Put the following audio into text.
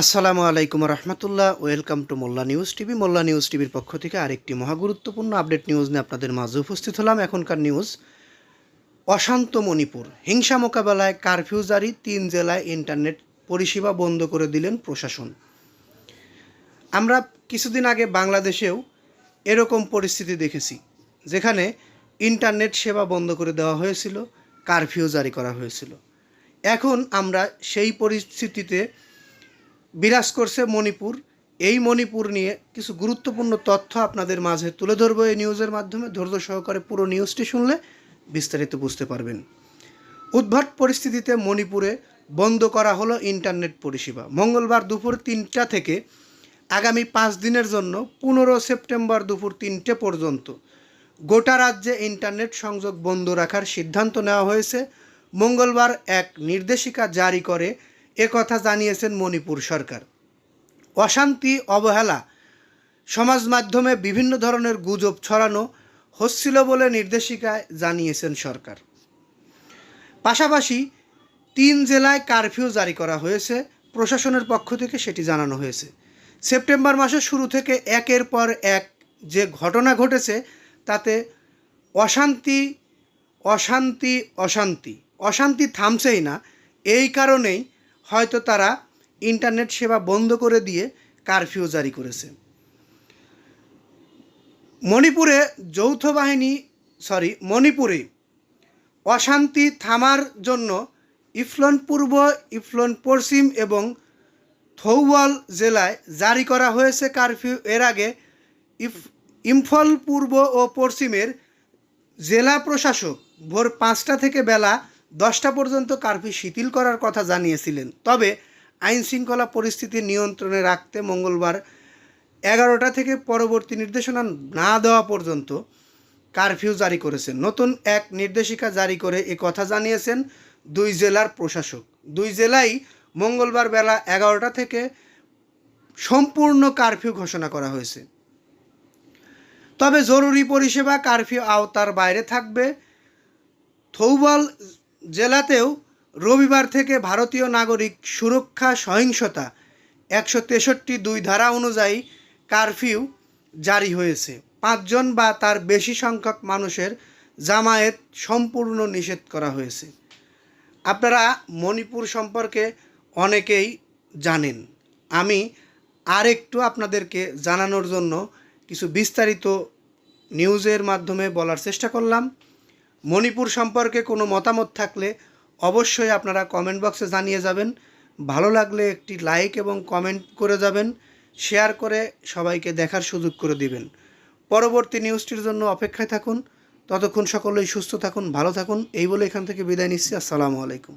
আসসালামু আলাইকুম রহমতুল্লাহ, welcome to Molla news TV. Molla news টিভির পক্ষ থেকে আরেকটি মহাগুরুত্বপূর্ণ আপডেট নিউজ নিয়ে আপনাদের মাঝে উপস্থিত হলাম। এখনকার নিউজ, অশান্ত মণিপুর। হিংসা মোকাবেলায় কারফিউ জারি, তিন জেলায় ইন্টারনেট পরিষেবা বন্ধ করে দিলেন প্রশাসন। আমরা কিছুদিন আগে বাংলাদেশেও এরকম পরিস্থিতি দেখেছি, যেখানে ইন্টারনেট সেবা বন্ধ করে দেওয়া হয়েছিল, কারফিউ জারি করা হয়েছিল। এখন আমরা সেই পরিস্থিতিতে বিরাজ করছে মণিপুর। এই মণিপুর নিয়ে কিছু গুরুত্বপূর্ণ তথ্য আপনাদের মাঝে তুলে ধরবো এই নিউজের মাধ্যমে। ধৈর্য সহকারে পুরো নিউজটি শুনলে বিস্তারিত বুঝতে পারবেন। উদ্ভট পরিস্থিতিতে মণিপুরে বন্ধ করা হলো ইন্টারনেট পরিষেবা। মঙ্গলবার দুপুর তিনটা থেকে আগামী পাঁচ দিনের জন্য পনেরো সেপ্টেম্বর দুপুর তিনটে পর্যন্ত গোটা রাজ্যে ইন্টারনেট সংযোগ বন্ধ রাখার সিদ্ধান্ত নেওয়া হয়েছে। মঙ্গলবার এক নির্দেশিকা জারি করে একথা জানিয়েছেন মণিপুর সরকার। অশান্তি, অবহেলা, সমাজ মাধ্যমে বিভিন্ন ধরনের গুজব ছড়ানো হচ্ছিল বলে নির্দেশিকায় জানিয়েছেন সরকার। পাশাপাশি তিন জেলায় কারফিউ জারি করা হয়েছে, প্রশাসনের পক্ষ থেকে সেটি জানানো হয়েছে। সেপ্টেম্বর মাসের শুরু থেকে একের পর এক যে ঘটনা ঘটেছে, তাতে অশান্তি অশান্তি অশান্তি অশান্তি থামছেই না। এই কারণেই হয়তো তারা ইন্টারনেট সেবা বন্ধ করে দিয়ে কারফিউ জারি করেছে। মণিপুরে যৌথ বাহিনী সরি মণিপুরে অশান্তি থামার জন্য ইফলন পূর্ব, ইফলন পশ্চিম এবং থৌবল জেলায় জারি করা হয়েছে কারফিউ। এর আগে ইফ, ইম্ফল পূর্ব ও পশ্চিমের জেলা প্রশাসক ভোর পাঁচটা থেকে বেলা দশটা পর্যন্ত কারফিউ শিথিল করার কথা জানিয়েছিলেন। তবে আইন শৃঙ্খলা পরিস্থিতি নিয়ন্ত্রণে রাখতে মঙ্গলবার এগারোটা থেকে পরবর্তী নির্দেশনা না দেওয়া পর্যন্ত কারফিউ জারি করেছেন। নতুন এক নির্দেশিকা জারি করে এ কথা জানিয়েছেন দুই জেলার প্রশাসক। দুই জেলাই মঙ্গলবার বেলা এগারোটা থেকে সম্পূর্ণ কারফিউ ঘোষণা করা হয়েছে। তবে জরুরি পরিষেবা কারফিউ আওতার বাইরে থাকবে। থৌবল জেলাতেও রবিবার থেকে ভারতীয় নাগরিক সুরক্ষা, সহিংসতা একশো তেষট্টি দুই ধারা অনুযায়ী কারফিউ জারি হয়েছে। পাঁচজন বা তার বেশি সংখ্যক মানুষের জামায়াত সম্পূর্ণ নিষেধ করা হয়েছে। আপনারা মণিপুর সম্পর্কে অনেকেই জানেন। আমি আর একটু আপনাদেরকে জানানোর জন্য কিছু বিস্তারিত নিউজের মাধ্যমে বলার চেষ্টা করলাম। মণিপুর সম্পর্কে কোনো মতামত থাকলে অবশ্যই আপনারা কমেন্ট বক্সে জানিয়ে যাবেন। ভালো লাগলে একটি লাইক এবং কমেন্ট করে যাবেন শেয়ার করে সবাইকে দেখার সুযোগ করে দিবেন। পরবর্তী নিউজটির জন্য অপেক্ষায় থাকুন। ততক্ষণ সকলেই সুস্থ থাকুন, ভালো থাকুন। এই বলে এখান থেকে বিদায় নিচ্ছি। আসসালামু আলাইকুম।